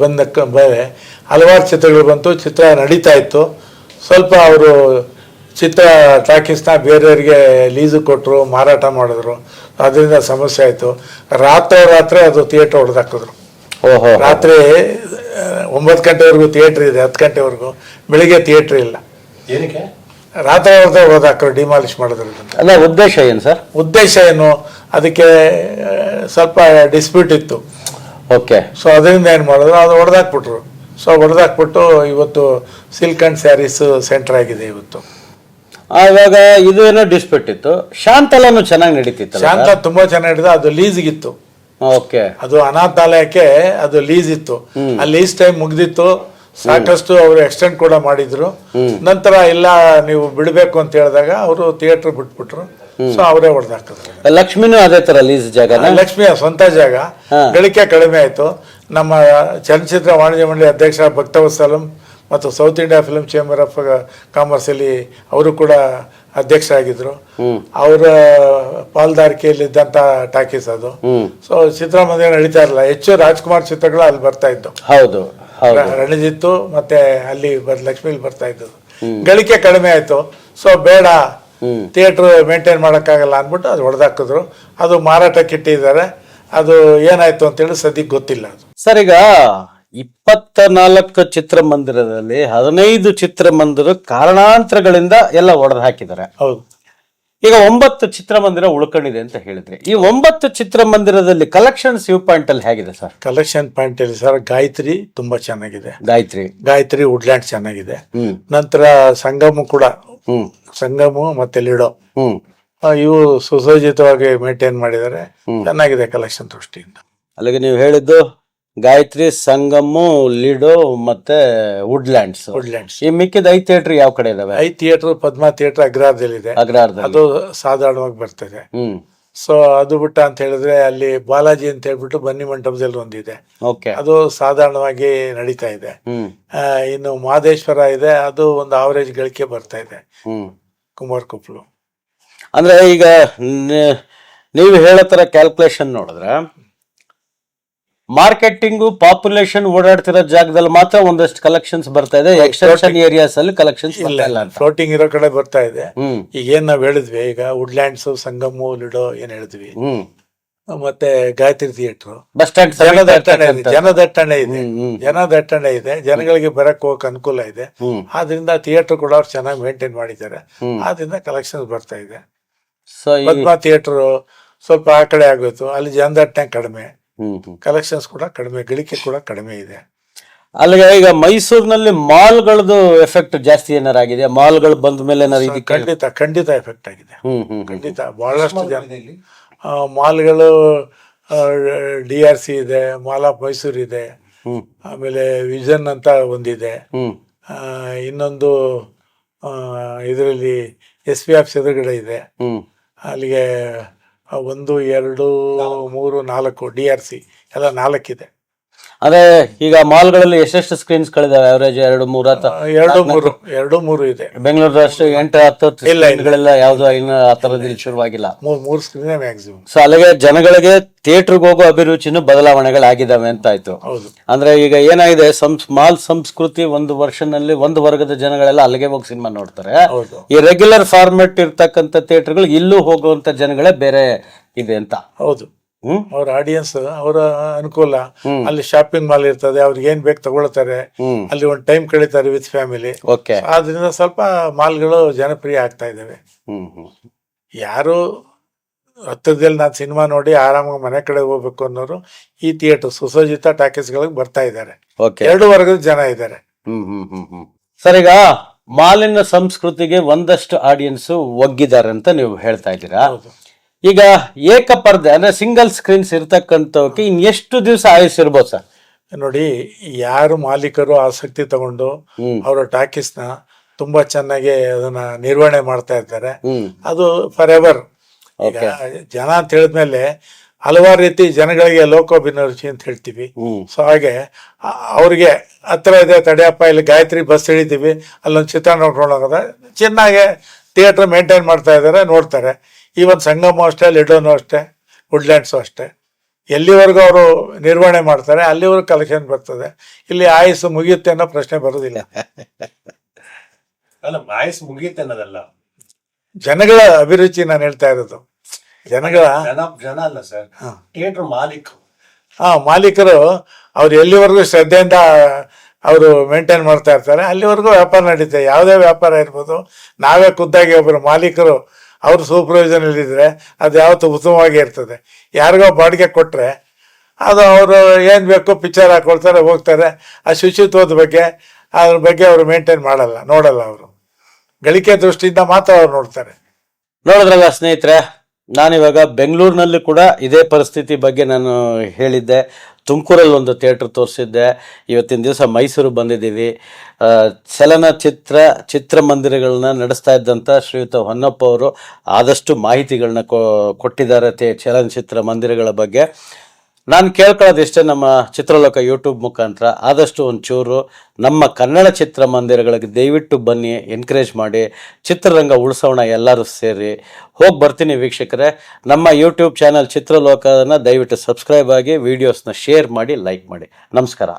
ಬಂದ ಮೇಲೆ ಹಲವಾರು ಚಿತ್ರಗಳು ಬಂತು. ಚಿತ್ರ ನಡೀತಾ ಇತ್ತು. ಸ್ವಲ್ಪ ಅವರು ಚಿತ್ರ ಟಾಕೀಸ್ನ ಬೇರೆಯವರಿಗೆ ಲೀಸು ಕೊಟ್ಟರು ಮಾರಾಟ ಮಾಡಿದ್ರು. ಅದರಿಂದ ಸಮಸ್ಯೆ ಆಯಿತು. ರಾತ್ರೋರಾತ್ರಿ ಅದು ಥಿಯೇಟ್ರ್ ಹೊಡೆದಾಕಿದ್ರು ಓಹೋ. ರಾತ್ರಿ ಒಂಬತ್ತು ಗಂಟೆವರೆಗೂ ಥಿಯೇಟ್ರ್ ಇದೆ ಹತ್ತು ಗಂಟೆವರೆಗೂ. ಬೆಳಿಗ್ಗೆ ಥಿಯೇಟ್ರ್ ಇಲ್ಲ. ಏನಕ್ಕೆ? ರಾತ್ರಿ ಹೊಡೆದ ಹೋದಾಕರು ಡಿಮಾಲಿಷ್ ಮಾಡಿದ್ರು ಅಲ್ಲ ಉದ್ದೇಶ ಏನು ಸರ್? ಉದ್ದೇಶ ಏನು? ಅದಕ್ಕೆ ಸ್ವಲ್ಪ ಡಿಸ್ಪ್ಯೂಟ್ ಇತ್ತು. ಓಕೆ. ಸೊ ಅದರಿಂದ ಏನು ಮಾಡಿದ್ರು ಅದು ಹೊಡೆದಾಕ್ಬಿಟ್ರು. ಸೊ ಹೊಡೆದಾಕ್ಬಿಟ್ಟು ಇವತ್ತು ಸಿಲ್ಕ್ ಅಂಡ್ ಸ್ಯಾರೀಸ್ ಸೆಂಟರ್ ಆಗಿದೆ ಇವತ್ತು. ಆವಾಗ ಇದು ಏನೋ ಡಿಸ್ಪ್ಯೂಟ್ ಇತ್ತು. ಶಾಂತಲನು ಚೆನ್ನಾಗಿ ನಡೀತಿತ್ತು ಶಾಂತ ತುಂಬಾ ಚೆನ್ನಾಗಿ ಚೆನ್ನಾಗಿದೆ ಅದು ಲೀಸ್ಗಿತ್ತು ಓಕೆ. ಅದು ಅನಾಥಾಲಯಕ್ಕೆ ಅದು ಲೀಸ್ ಇತ್ತು. ಆ ಲೀಸ್ ಟೈಮ್ ಮುಗ್ದಿತ್ತು. ಸಾಕಷ್ಟು ಅವರು ಎಕ್ಸ್ಟೆಂಡ್ ಕೂಡ ಮಾಡಿದ್ರು. ನಂತರ ಇಲ್ಲ ನೀವು ಬಿಡಬೇಕು ಅಂತ ಹೇಳಿದಾಗ ಅವರು ಥಿಯೇಟರ್ ಬಿಟ್ಬಿಟ್ರು. ಸೊ ಅವರೇ ಹೊಡೆದಾಕಿದ್ರು ಲಕ್ಷ್ಮಿನೂ ಅದೇ ತರ ಲೀಸ್ ಜಾಗ ಲಕ್ಷ್ಮಿಯ ಸ್ವಂತ ಜಾಗ. ಗಳಿಕೆ ಕಡಿಮೆ ಆಯಿತು. ನಮ್ಮ ಚಲನಚಿತ್ರ ವಾಣಿಜ್ಯ ಮಂಡಳಿ ಅಧ್ಯಕ್ಷ ಭಕ್ತವತ್ಸಲಂ ಮತ್ತು south India film chamber of ಕಾಮರ್ಸಲ್ಲಿ ಅವರು ಕೂಡ ಅಧ್ಯಕ್ಷರಾಗಿದ್ದರು ಅವರ ಪಾಲ್ದಾರಿಕೆಯಲ್ಲಿದ್ದಂಥ ಟಾಕೀಸ್ ಅದು. ಸೊ ಚಿತ್ರಮಂದಿರ ನಡೀತಾ ಇರಲಿಲ್ಲ ಹೆಚ್ಚು ರಾಜ್ಕುಮಾರ್ ಚಿತ್ರಗಳು ಅಲ್ಲಿ ಬರ್ತಾ ಇದ್ದು. ಹೌದು ರಣಜಿತ್ತು ಮತ್ತೆ ಅಲ್ಲಿ ಲಕ್ಷ್ಮೀಲಿ ಬರ್ತಾ ಇದ್ದದ್ದು ಗಳಿಕೆ ಕಡಿಮೆ ಆಯ್ತು. ಸೊ ಬೇಡ. ಥಿಯೇಟ್ರ್ ಮೇಂಟೈನ್ ಮಾಡೋಕ್ಕಾಗಲ್ಲ ಅಂದ್ಬಿಟ್ಟು ಅದು ಹೊಡೆದಾಕಿದ್ರು. ಅದು ಮಾರಾಟಕ್ಕೆ ಇಟ್ಟಿದ್ದಾರೆ ಅದು ಏನಾಯ್ತು ಅಂತೇಳಿ ಸದ್ಯಕ್ಕೆ ಗೊತ್ತಿಲ್ಲ ಅದು. ಸರ್ ಈಗ ಇಪ್ಪತ್ತ ನಾಲ್ಕು ಚಿತ್ರಮಂದಿರದಲ್ಲಿ ಹದಿನೈದು ಚಿತ್ರಮಂದಿರ ಕಾರಣಾಂತರಗಳಿಂದ ಎಲ್ಲ ಒಡೆದು ಹಾಕಿದ್ದಾರೆ. ಹೌದು. ಈಗ ಒಂಬತ್ತು ಚಿತ್ರಮಂದಿರ ಉಳ್ಕೊಂಡಿದೆ ಅಂತ ಹೇಳಿದ್ರೆ ಈ ಒಂಬತ್ತು ಚಿತ್ರಮಂದಿರದಲ್ಲಿ ಕಲೆಕ್ಷನ್ ವ್ಯೂ ಪಾಯಿಂಟ್ ಅಲ್ಲಿ ಹೇಗಿದೆ ಸರ್? ಕಲೆಕ್ಷನ್ ಪಾಯಿಂಟ್ ಅಲ್ಲಿ ಸರ್ ಗಾಯತ್ರಿ ತುಂಬಾ ಚೆನ್ನಾಗಿದೆ. ಗಾಯತ್ರಿ. ಗಾಯತ್ರಿ ವುಡ್ಲ್ಯಾಂಡ್ ಚೆನ್ನಾಗಿದೆ. ನಂತರ ಸಂಗಮ ಕೂಡ. ಸಂಗಮ ಮತ್ತೆ ಲಿಡೋ ಇವು ಸುಸಜ್ಜಿತವಾಗಿ ಮೇಂಟೈನ್ ಮಾಡಿದ್ದಾರೆ. ಚೆನ್ನಾಗಿದೆ ಕಲೆಕ್ಷನ್ ದೃಷ್ಟಿಯಿಂದ. ಅಲ್ಲಿಗೆ ನೀವು ಹೇಳಿದ್ದು ಗಾಯತ್ರಿ ಸಂಗಮು ಲಿಡೋ ಮತ್ತೆ ವುಡ್ಲ್ಯಾಂಡ್ಸ್ ವುಡ್ಲ್ಯಾಂಡ್ಸ್ ಈ ಮಿಕ್ಕಿದ ಐದು ಥಿಯೇಟರ್ ಯಾವ ಕಡೆ ಇದಾವೆ? ಐ ಥಿಯೇಟರ್ ಪದ್ಮಾ ಥಿಯೇಟರ್ ಅಗ್ರಹಾರದಲ್ಲಿದೆ ಅಗ್ರಹಾರದಲ್ಲಿ ಅದು ಸಾಧಾರಣವಾಗಿ ಬರ್ತದೆ. ಹ್ಮ್. ಸೊ ಅದು ಬಿಟ್ಟ ಅಂತ ಹೇಳಿದ್ರೆ ಅಲ್ಲಿ ಬಾಲಾಜಿ ಅಂತ ಹೇಳ್ಬಿಟ್ಟು ಬನ್ನಿ ಮಂಟಪದಲ್ಲಿ ಒಂದಿದೆ. ಓಕೆ. ಅದು ಸಾಧಾರಣವಾಗಿ ನಡೀತಾ ಇದೆ. ಇನ್ನು ಮಹದೇಶ್ವರ ಇದೆ. ಅದು ಒಂದು ಆವರೇಜ್ ಗಳಿಕೆ ಬರ್ತಾ ಇದೆ. ಕುಮಾರ್ ಕೊಪ್ಪಲು ಅಂದ್ರೆ ಈಗ ನೀವು ಹೇಳೋ ತರ ಕ್ಯಾಲ್ಕುಲೇಷನ್ ನೋಡಿದ್ರೆ ಮಾರ್ಕೆಟಿಂಗು ಪಾಪ್ಯುಲೇಷನ್ ಓಡಾಡ್ತಿರೋ ಜಾಗದಲ್ಲಿ ಮಾತ್ರ ಒಂದಷ್ಟು ಕಲೆಕ್ಷನ್ಸ್ ಬರ್ತಾ ಇದೆ ಎಕ್ಸ್ಟೆನ್ಷನ್ ಏರಿಯಾಸ್ ಅಲ್ಲಿ ಕಲೆಕ್ಷನ್ಸ್ ಇಲ್ಲ ಫ್ಲೋಟಿಂಗ್ ಇರೋ ಕಡೆ ಬರ್ತಾ ಇದೆ. ಈಗ ಏನ್ ನಾವ್ ಹೇಳಿದ್ವಿ ಈಗ ವುಡ್ಲ್ಯಾಂಡ್ಸ್ ಸಂಗಮು ಲಿಡೋ ಏನ್ ಹೇಳಿದ್ವಿ. ಮತ್ತೆ ಗಾಯತ್ರಿ ಥಿಯೇಟರ್ ಬಸ್ ಸ್ಟ್ಯಾಂಡ್ ಜನದಟ್ಟಣೆ ಇದೆ ಜನದಟ್ಟಣೆ ಇದೆ. ಜನದಟ್ಟಣೆ ಇದೆ ಜನಗಳಿಗೆ ಬರಕ್ ಹೋಗಕ್ ಅನುಕೂಲ ಇದೆ. ಆದ್ರಿಂದ ಥಿಯೇಟರ್ ಕೂಡ ಅವ್ರು ಚೆನ್ನಾಗಿ ಮೇಂಟೈನ್ ಮಾಡಿದ್ದಾರೆ. ಆದ್ರಿಂದ ಕಲೆಕ್ಷನ್ಸ್ ಬರ್ತಾ ಇದೆ. ಸೊ ಪದ್ಮಾ ಥಿಯೇಟರ್ ಸ್ವಲ್ಪ ಆ ಕಡೆ ಆಗೋಯ್ತು. ಅಲ್ಲಿ ಜನದಟ್ಟಣೆ ಕಡಿಮೆ. ಕಲೆಕ್ಷನ್ಸ್ ಕೂಡ ಕಡಿಮೆ ಗಳಿಕೆ ಕೂಡ ಕಡಿಮೆ ಇದೆ. ಅಲ್ಲಿಗೆ ಈಗ ಮೈಸೂರಿನಲ್ಲಿ ಮಾಲ್ಗಳದ್ದು ಎಫೆಕ್ಟ್ ಜಾಸ್ತಿ ಏನಾರ ಆಗಿದೆ? ಮಾಲ್ಗಳು ಬಂದ ಮೇಲೆ ಏನಾರ ಖಂಡಿತ ಖಂಡಿತ ಎಫೆಕ್ಟ್ ಆಗಿದೆ. ಖಂಡಿತ ಬಹಳಷ್ಟು ಜನ ಮಾಲ್ಗಳು ಡಿ ಆರ್ ಸಿ ಇದೆ ಮಾಲ್ ಆಫ್ ಮೈಸೂರು ಇದೆ ಆಮೇಲೆ ವಿಜನ್ ಅಂತ ಒಂದಿದೆ. ಇನ್ನೊಂದು ಇದರಲ್ಲಿ ಎಸ್ ಪಿ ಆಫೀಸ್ ಎದುರುಗಡೆ ಇದೆ. ಹ್ಮ್. ಅಲ್ಲಿಗೆ ಒಂದು ಎರಡು ಮೂರು ನಾಲ್ಕು ಡಿ ಆರ್ ಸಿ ಎಲ್ಲ ನಾಲ್ಕಿದೆ. ಅದೇ ಈಗ ಮಾಲ್ಗಳಲ್ಲಿ ಎಷ್ಟೆಷ್ಟು ಸ್ಕ್ರೀನ್ಸ್ ಗಳಿದಾವೆ ಅವರೇಜ್ ಎರಡು ಮೂರು ಎರಡು ಮೂರು ಎರಡು ಮೂರು ಇದೆ. ಬೆಂಗಳೂರು ಅಷ್ಟು ಎಂಟು ಹತ್ತು ಸ್ಕ್ರೀನ್ಗಳೆಲ್ಲ ಯಾವ್ದು ಇನ್ನು ಆ ತರದಲ್ಲಿ ಶುರುವಾಗಿಲ್ಲ. ಮೂರು ಸ್ಕ್ರೀನ್ ಮ್ಯಾಕ್ಸಿಮಮ್ ಸೊ ಅಲ್ಲಿಗೆ ಜನಗಳಿಗೆ ಥಿಯೇಟರ್ಗೆ ಹೋಗೋ ಅಭಿರುಚಿನೂ ಬದಲಾವಣೆಗಳಾಗಿದ್ದಾವೆ ಅಂತ ಆಯ್ತು. ಅಂದ್ರೆ ಈಗ ಏನಾಗಿದೆ ಸಂಸ್ ಮಾಲ್ ಸಂಸ್ಕೃತಿ ಒಂದು ವರ್ಷನಲ್ಲಿ ಒಂದು ವರ್ಗದ ಜನಗಳೆಲ್ಲ ಅಲ್ಲಿಗೆ ಹೋಗಿ ಸಿನಿಮಾ ನೋಡ್ತಾರೆ. ಈ ರೆಗ್ಯುಲರ್ ಫಾರ್ಮೆಟ್ ಇರ್ತಕ್ಕಂಥ ಥಿಯೇಟರ್ಗಳು ಇಲ್ಲೂ ಹೋಗುವಂತ ಜನಗಳೇ ಬೇರೆ ಇದೆ ಅಂತ. ಹೌದು. ಅವ್ರ ಆಡಿಯನ್ಸ್ ಅವರ ಅನುಕೂಲ. ಅಲ್ಲಿ ಶಾಪಿಂಗ್ ಮಾಲ್ ಇರ್ತದೆ ಅವ್ರಿಗೆ ಏನ್ ಬೇಕು ತಗೊಳ್ತಾರೆ. ಅಲ್ಲಿ ಒಂದು ಟೈಮ್ ಕಳೀತಾರೆ ವಿತ್ ಫ್ಯಾಮಿಲಿ ಓಕೆ ಆದ್ರಿಂದ ಸ್ವಲ್ಪ ಮಾಲ್ಗಳು ಜನಪ್ರಿಯ ಆಗ್ತಾ ಇದಾವೆ. ಯಾರು ಹತ್ತಿರದಲ್ಲಿ ನಾನು ಸಿನಿಮಾ ನೋಡಿ ಆರಾಮಾಗಿ ಮನೆ ಕಡೆ ಹೋಗ್ಬೇಕು ಅನ್ನೋರು ಈ ಥಿಯೇಟರ್ ಸುಸಜ್ಜಿತ ಟಾಕೀಸ್ಗಳಿಗೆ ಬರ್ತಾ ಇದ್ದಾರೆ. ಓಕೆ ಎರಡು ವರ್ಗದ ಜನ ಇದ್ದಾರೆ. ಹ್ಮ್ ಹ್ಮ್ ಹ್ಮ್ ಹ್ಮ್. ಸರ್ ಈಗ ಮಾಲಿನ ಸಂಸ್ಕೃತಿಗೆ ಒಂದಷ್ಟು ಆಡಿಯನ್ಸ್ ಒಗ್ಗಿದ್ದಾರೆ ಅಂತ ನೀವು ಹೇಳ್ತಾ ಇದ್ದೀರಾ? ಈಗ ಏಕಪರ್ದೆ ಅಂದ್ರೆ ಸಿಂಗಲ್ ಸ್ಕ್ರೀನ್ಸ್ ಇರ್ತಕ್ಕಂಥವಕ್ಕೆ ಇನ್ ಎಷ್ಟು ದಿವಸ ಆಯುಸ್ ಇರ್ಬೋದು ಸರ್? ನೋಡಿ ಯಾರು ಮಾಲೀಕರು ಆಸಕ್ತಿ ತಗೊಂಡು ಅವರ ಅವರ ನ ತುಂಬಾ ಚೆನ್ನಾಗಿ ಅದನ್ನ ನಿರ್ವಹಣೆ ಮಾಡ್ತಾ ಇದ್ದಾರೆ ಅದು ಫಾರ್ ಎವರ್ ಈಗ ಜನ ಅಂತ ಹೇಳಿದ್ಮೇಲೆ ಹಲವಾರು ರೀತಿ ಜನಗಳಿಗೆ ಲೋಕೋಭಿನರುಚಿ ಅಂತ ಹೇಳ್ತೀವಿ. ಸೊ ಹಾಗೆ ಅವ್ರಿಗೆ ಹತ್ರ ಇದೆ ತಡೆಯಪ್ಪ ಇಲ್ಲಿ ಗಾಯತ್ರಿ ಬಸ್ ಹಿಡಿತೀವಿ ಅಲ್ಲೊಂದು ಚಿತ್ರ ನೋಡ್ಕೊಂಡು ಹೋಗೋದ ಥಿಯೇಟರ್ ಮೇಂಟೇನ್ ಮೇಂಟೈನ್ ಮಾಡ್ತಾ ಇದ್ದಾರೆ ನೋಡ್ತಾರೆ. ಈವನ್ ಸಂಗಮ ಅಷ್ಟೇ ಲಿಡೋನು ಅಷ್ಟೇ ವುಡ್ಲ್ಯಾಂಡ್ಸು ಅಷ್ಟೇ. ಎಲ್ಲಿವರೆಗೂ ಅವರು ನಿರ್ವಹಣೆ ಮಾಡ್ತಾರೆ ಅಲ್ಲಿವರೆಗೂ ಕಲೆಕ್ಷನ್ ಬರ್ತದೆ. ಇಲ್ಲಿ ಆಯಸ್ಸು ಮುಗಿಯುತ್ತೆ ಅನ್ನೋ ಪ್ರಶ್ನೆ ಬರೋದಿಲ್ಲ. ಅಲ್ಲ ಆಯಸ್ಸು ಮುಗಿಯುತ್ತೆ ಅನ್ನೋದಲ್ಲ. ಜನಗಳ ಅಭಿರುಚಿ ನಾನು ಹೇಳ್ತಾ ಇರೋದು. ಜನಗಳ ಜನ ಅಲ್ಲ ಸರ್. ಥಿಯೇಟರ್ ಮಾಲೀಕ. ಹಾ ಮಾಲೀಕರು ಅವ್ರು ಎಲ್ಲಿವರೆಗೂ ಶ್ರದ್ಧೆಯಿಂದ ಅವರು ಮೇಂಟೈನ್ ಮಾಡ್ತಾ ಇರ್ತಾರೆ ಅಲ್ಲಿವರೆಗೂ ವ್ಯಾಪಾರ ನಡೀತದೆ ಯಾವುದೇ ವ್ಯಾಪಾರ ಇರ್ಬೋದು ನಾವೇ ಖುದ್ದಾಗಿ ಒಬ್ಬರು ಮಾಲೀಕರು ಅವ್ರ ಇದ್ರೆ ಅದು ಯಾವತ್ತೂ ಉತ್ತಮವಾಗಿ ಇರ್ತದೆ. ಯಾರಿಗೋ ಬಾಡಿಗೆ ಕೊಟ್ಟರೆ ಅದು ಅವರು ಏನು ಬೇಕು ಪಿಕ್ಚರ್ ಹಾಕೊಳ್ತಾರೆ, ಹೋಗ್ತಾರೆ. ಆ ಶುಚಿತ್ವದ ಬಗ್ಗೆ, ಅದ್ರ ಬಗ್ಗೆ ಅವರು ಮೇಂಟೈನ್ ಮಾಡಲ್ಲ, ನೋಡಲ್ಲ ಅವರು. ಗಳಿಕೆ ದೃಷ್ಟಿಯಿಂದ ಮಾತ್ರ ಅವ್ರು ನೋಡ್ತಾರೆ. ನೋಡಿದ್ರಲ್ಲ ಸ್ನೇಹಿತರೆ, ನಾನಿವಾಗ ಬೆಂಗಳೂರಿನಲ್ಲಿ ಕೂಡ ಇದೇ ಪರಿಸ್ಥಿತಿ ಬಗ್ಗೆ ನಾನು ಹೇಳಿದ್ದೆ. ತುಮಕೂರಲ್ಲಿ ಒಂದು ಥಿಯೇಟ್ರ್ ತೋರಿಸಿದ್ದೆ. ಇವತ್ತಿನ ದಿವಸ ಮೈಸೂರು ಬಂದಿದ್ದೀವಿ. ಚಲನಚಿತ್ರ ಚಿತ್ರಮಂದಿರಗಳನ್ನ ನಡೆಸ್ತಾ ಇದ್ದಂಥ ಶ್ರೀಯುತ ಹೊನ್ನಪ್ಪ ಅವರು ಆದಷ್ಟು ಮಾಹಿತಿಗಳನ್ನ ಕೊಟ್ಟಿದ್ದಾರೆ ಚಲನಚಿತ್ರ ಮಂದಿರಗಳ ಬಗ್ಗೆ. ನಾನು ಕೇಳ್ಕೊಳ್ಳೋದು ಇಷ್ಟೇ ನಮ್ಮ ಚಿತ್ರಲೋಕ ಯೂಟ್ಯೂಬ್ ಮುಖಾಂತರ, ಆದಷ್ಟು ಒಂಚೂರು ನಮ್ಮ ಕನ್ನಡ ಚಿತ್ರಮಂದಿರಗಳಿಗೆ ದಯವಿಟ್ಟು ಬನ್ನಿ ಎನ್ಕರೇಜ್ ಮಾಡಿ, ಚಿತ್ರರಂಗ ಉಳಿಸೋಣ ಎಲ್ಲರೂ ಸೇರಿ. ಹೋಗಿ ಬರ್ತೀನಿ ವೀಕ್ಷಕರೇ. ನಮ್ಮ ಯೂಟ್ಯೂಬ್ ಚಾನಲ್ ಚಿತ್ರಲೋಕನ ದಯವಿಟ್ಟು ಸಬ್ಸ್ಕ್ರೈಬ್ ಆಗಿ ವೀಡಿಯೋಸ್ನ ಶೇರ್ ಮಾಡಿ ಲೈಕ್ ಮಾಡಿ. ನಮಸ್ಕಾರ.